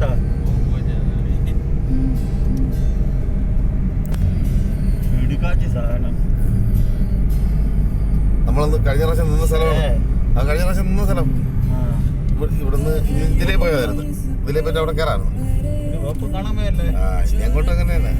കണ്ടോ നമ്മളന്ന് കഴിഞ്ഞ പ്രാവശ്യം നിന്ന സ്ഥലമാണ്. ആ കഴിഞ്ഞ പ്രാവശ്യം നിന്ന സ്ഥലം. ഇവിടുന്ന് ഇതിലേ പോയതായിരുന്നു. ഇതിലേ പറ്റി അവിടെ കയറാറുണ്ട് ആ ഇനി അങ്ങോട്ട് അങ്ങനെ തന്നെ